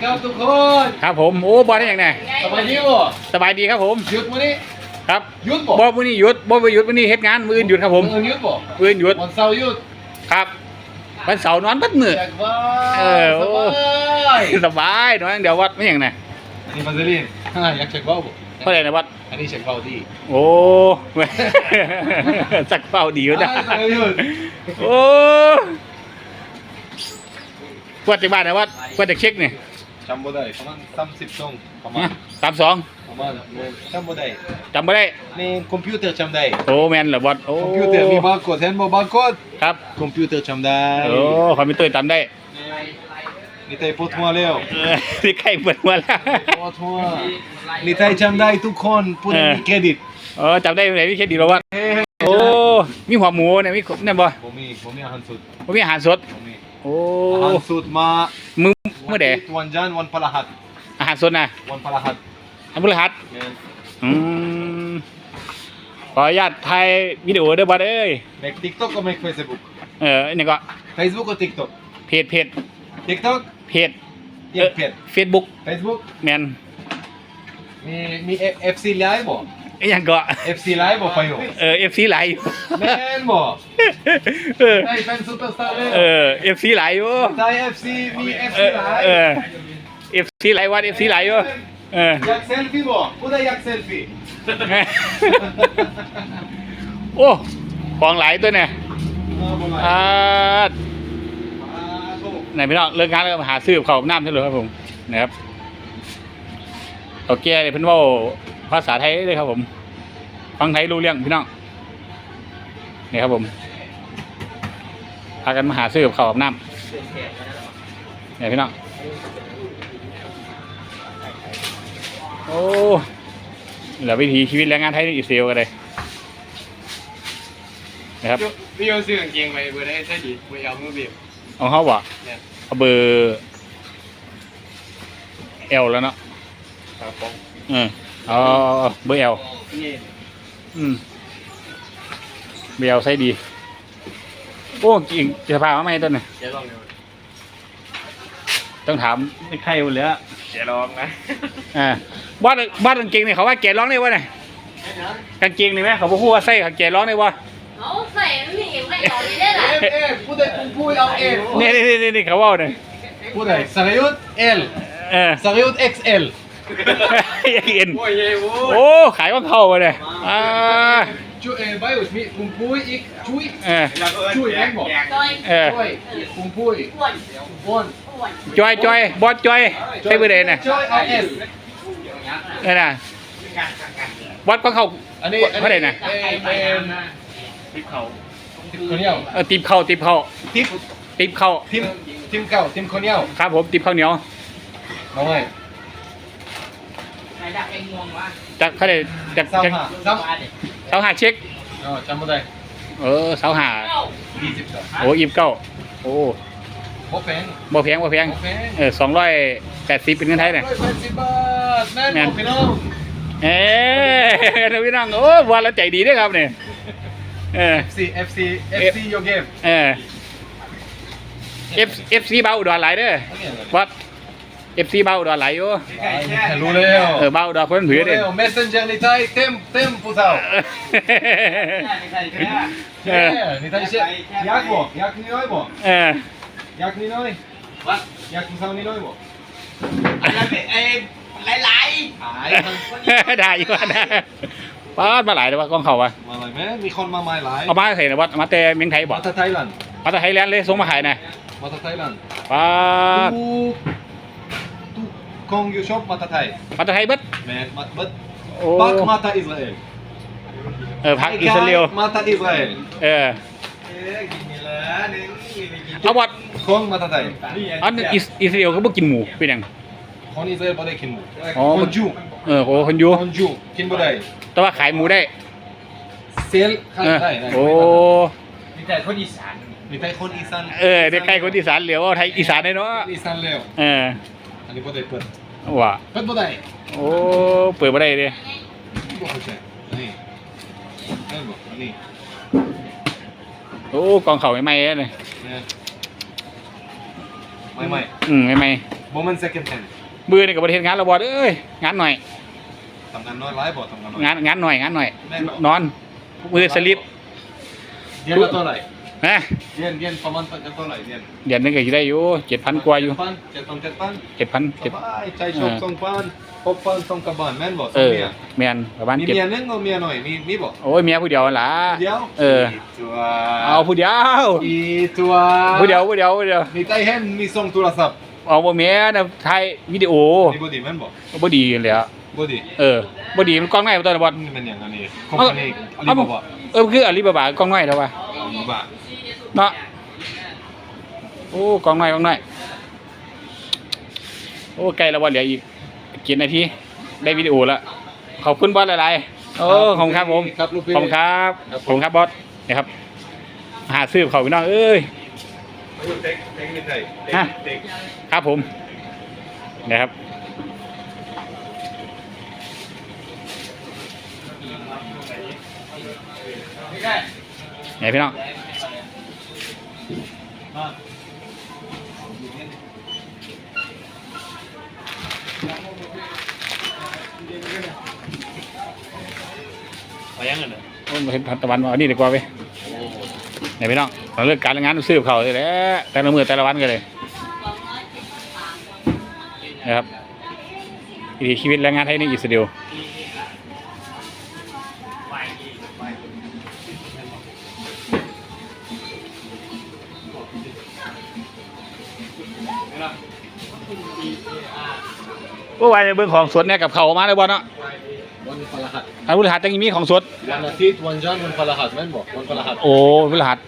ครับทุกคนครับผมโอ้บอลได้ยังไงสบายดีบ่สบายดีครับผมหยุดมื้อนี้ครับหยุดบ่บอมื้อนี้หยุดบอไปหยุดมื้อนี้เฮ็ดงานมื้ออื่นหยุดครับผมมื้อหยุดบ่มื้ออื่นหยุดวันเสาร์หยุดครับวันเสาร์นอนบัดมื้ออยากว่าเออโอ้สบายสบายนอนอย่างเดียววัดไม่อย่างไงอันนี้มาซาลินฮ่าอยากเช็คเบ้าบ่เท่าไหร่นะวัดอันนี้เช็คเบ้าดีโอ้สักเป้าดีอยู่นะอ่าสบายหยุดโอ้วัดจากบ้านนะวัดวัดจากเช็คนี่ จำบ่ได้ประมาณ30ตรงประมาณสามสองประมาณจำบ่ได้จำไม่ได้ในคอมพิวเตอร์จำได้โอ้แมนเหรอวัดโอ้คอมพิวเตอร์มีบาร์โค้ดเห็นบ่บาร์โค้ดครับคอมพิวเตอร์จำได้โอ้คอมพิวเตอร์จำได้นี่ไทยปวดหัวแล้วเออที่ใกล้เปิดมาแล้วปวดหัวนี่ไทยจำได้ทุกคนผู้ใดมีเครดิตเออจำได้ไหนพี่เคสดีแล้ววัดเฮ้ยโอ้มีหัวหมูเนี่ยมีนั่นบ่ผมมีผมมีอาหารสุดมีอาหารสดผมมีโอ้อาหารสุดมามือเมื่อใดวันจันทร์วันพฤหัสอาหารสดนะวันพฤหัสอันพฤหัสแม่นอืมขออนุญาตถ่ายวิดีโอเด้อบัดเอ้ยเมก TikTok ก็เมก Facebook เอออันนี้ก็ Facebook ก็ TikTok เพจเพจ TikTok เพจเยี่ยมเพจเฟซบุ๊ก Facebook แมนมีมี FC Live บ่ ไอ้หยังก็ FC Live บ่ไปอยู่เออเอฟซีไลน์อยู่ แม่นบ่เออไอ้แฟนซุปเปอร์สตาร์เลยเออเอฟซีไลน์อยู่ไทย FC มี FC เออ Live เออเอฟซีไลน์วัดเอฟซีไลน์อยู่ เออ อยากเซลฟี่บ่ผู้ใดอยากเซลฟี่โอ้ของหลายตัวเนี่ยเออบ่ไหวอ่าอ่าโตไหนพี่น้องเลิกงานแล้วก็มาหาซื้อกับข้าวกับน้ำใช่เลยครับผม นะครับโอเคเพิ่นเว่า ภาษาไทยเลยครับผม ฟังไทยรู้เรื่องพี่น้องนี่ครับผมพากันมาหาซื้อกับข้าวกับน้ำเนี่ยพี่น้องโอ้เหลือวิถีชีวิตแรงงานไทยในอิสราเอลกันเลยนะครับพี่โยซื้อกางเกงไปเบอร์ได้ใช่ดิไม่เอามือเบียบเอาเขาบ่เนี่ยเอาเบอร์เอลแล้วเนาะครับผมเอ อเอาเบอร์เอลนี่อืมเบอร์เอลใส่ดี โอ้กิ่งจะพามาไหมต้นเนี่ยเดี๋ยวลองดูต้องถามไม่ใครหมดเลยอะเดี๋ยวลองนะอ่าบ้านบ้านกางเกงเนี่ยเขาว่าแกร้องได้วะเนี่ยกางเกงนี่ไหมเขาบอกว่าใส่กางเกงร้องได้วะเอาใส่ไม่มีไม่เอาดีได้หรอเอฟเอฟผู้ใดผมพูดเอาเอฟนี่นี่นี่นี่เขาว่าเนี่ยผู้ใดสรยุทธ์ L เออสรยุทธ์ XL ยังเอ็นโอ้ย เย้โว้ยโอ้ ขายของเขาวะเนี่ยอ่าช่วยเออไบอุสมีผมพูดอีกช่วยเออช่วยแม็กบอกจอยเออช่วยผมพูดอ้วนอ้วนอ้วนจอยจอยบอสจอยใช่เบอร์เดนน่ะช่วยเอา S เออน่ะบอสของเขาอันนี้เท่าไหร่นะเอ่อเป็นทิปเขาทีมคนเหนียวเออติบเข้าติบเข้าทีมติบเข้าทีมทีมเก่าทีมคนเหนียวครับผมติบข้าวเหนียวมาไงไหน ดักไอ้งวงวะจากเขาได้จากสามจากห้าสามเสาหาเช็ค อ๋อจำไม่ได้เออเสาหาเอ้ายี่สิบสามโอ้ยิบเก้าโอ้โมแพงบ่แพงบ่แพงโมแพงเออสองร้อยแปดสิบเป็นเงินไทยเนี่ย ร้อยแปดสิบบาทแม่นแม่นบอกพี่น้องเอ๊ะนะพี่น้องโอ้วันละใจดีด้วยครับเนี่ยเออ FC FC FC your game เออ F F C เบาอุดรหลายเด้อวั ด F C เบาอุดรหลายอยู่รู้แล้วเออเบาอุดรคนผือเด้อรู้แล้ว messenger ในไทยเต็มเต็มผู้สาวไม่ใช่แค่เอแค่อในไทยเช่ยักษ์บ่ยักษ์น้อยบ่เออยักษ์น้อยว่ายักษ์ผู้สาวน้อยบ่อะไรเอ้หลายหายได้อยู่ว่านะป้าดมาหลายแต่ว่ากล้องเขาวะมาเลยแม่มีคนมาใหม่หลายเอามาใส่นะวัดเอามาแต่เมืองไทยบอกมาจากไทยแลนด์มาแต่ไทยแลนด์เลยส่งมาขายนะมาจากไทยแลนด์ป้าดทุ กทุกกองอยู่ชอบมาจากไทยมาแต่ไทยเบิดแม่มาบัดโอ้ปักมาจากอิสราเอลเออพักอิสราเอลมาจากอิสราเอลเออเอ้ยกินนี่ละหนึ่งกินไปกินเอาวัดคนมาจากไทยอันอิสอิสราเอลก็บ่กินหมูเป็นหยังคนอิสราเอลไม่ได้กินหมูอ๋อคนจูเออโอ้คนอยู่คนจูกินบ่ได้แต่ว่าขายหมูได้เซลขายเออได้ได้โอ้มีแต่คนอีสานมีไทยคนอีสานเออเด็กใกล้คนอีสานเหลียวเอาไทยอีสานได้เนาะอีสานแล้วเอออันนี้บ่ได้เปิด ว่าเปิดบ่ได้โอ้เปิดบ่ได้เด้บ่เข้าใจอันนี้นั่นบ่อันนี้โอ้กองเขาใหม่ๆเลยเนี่ยไม่ไม่อืมใหม่บ่มัน second hand มือนี่กับบริเทศงานเราบอดเอ้ยงานหน่อยทำงานน้อยร้ายบ่ทำงานน้อยงานงานหน่อยงานหน่อยแม่นบ่นอนมือสลิปเดือนละเท่าไหร่ นะเดือนเดือนประมาณเท่าไหร่เดือนเดือนหนึงก็อยู่ได้อยู่เจ็ดพันกว่าอยู่พันเจ็ดพันเจ็ดพันเจ็ดพันสเจ็ดบายใจชมสองพันหกพันสองกระบาลแม่นบ่สเอองอเมียแมนประมาณมีเจ็ดเมียนึงเอาเมียหน่อยมีมีบ่โอ้ยเมียผู้เดียวล่ะ เดียวเอออีตัวเอาผู้เดียว อีตัวผู้เดียวผู้เดียวผู้เดียวมีใจเห็นมีส่งโทรศัพท์เอาบ่แม่นะถ่ายวิดีโอนี่บ่ดีแม่นบ่บ่ดีเลยอะบ่ดีเออบ่ดีมันกล้องไหนบ่ตัวนะบอดนี่มันอย่างอันนี้คอมพานีอลีเอาบาบาเออคืออาลีบาบากล้องน้อยเท่าว่าอลีบาบา เนาะโอ้กล้องน้อยกล้องน้อยโอ้ใกล้แล้วว่าเหลืออีกกี่นาทีได้วิดีโอแล้วขอบคุณบอสหลายๆโอ้ขอบคุณครับผมครับลูกพี่ขอบคุณครับครับขอบคุณครับบอสนะครับ หาซื้อเขาพี่น้องเอ้ยเด็กเด็กนี่ไทยฮะเด็กครับผมนะครับไม่ได้ไหนพี่น้อง ไปยังไงเนี่ยโอ้ยมาเห็นพันตะวันเอานี่ดีกว่าไปไหนพี่น้องเราเลือกการงานซื้อเขาเลยแหละแต่ละมือแต่ละวันกันเลยนะครับวิถีชีวิตแรงงานไทยในอิสราเอล เมื่อวานในเบื้องของสดเนี่ยกับเขามาเลยบอลเนาะวันพฤหัสอันพุทธหัสจังมีของสดวันอาทิตย์วันจันทร์วันพฤหัสแม่นบอกวันพฤหัสโอ้พุทธหัส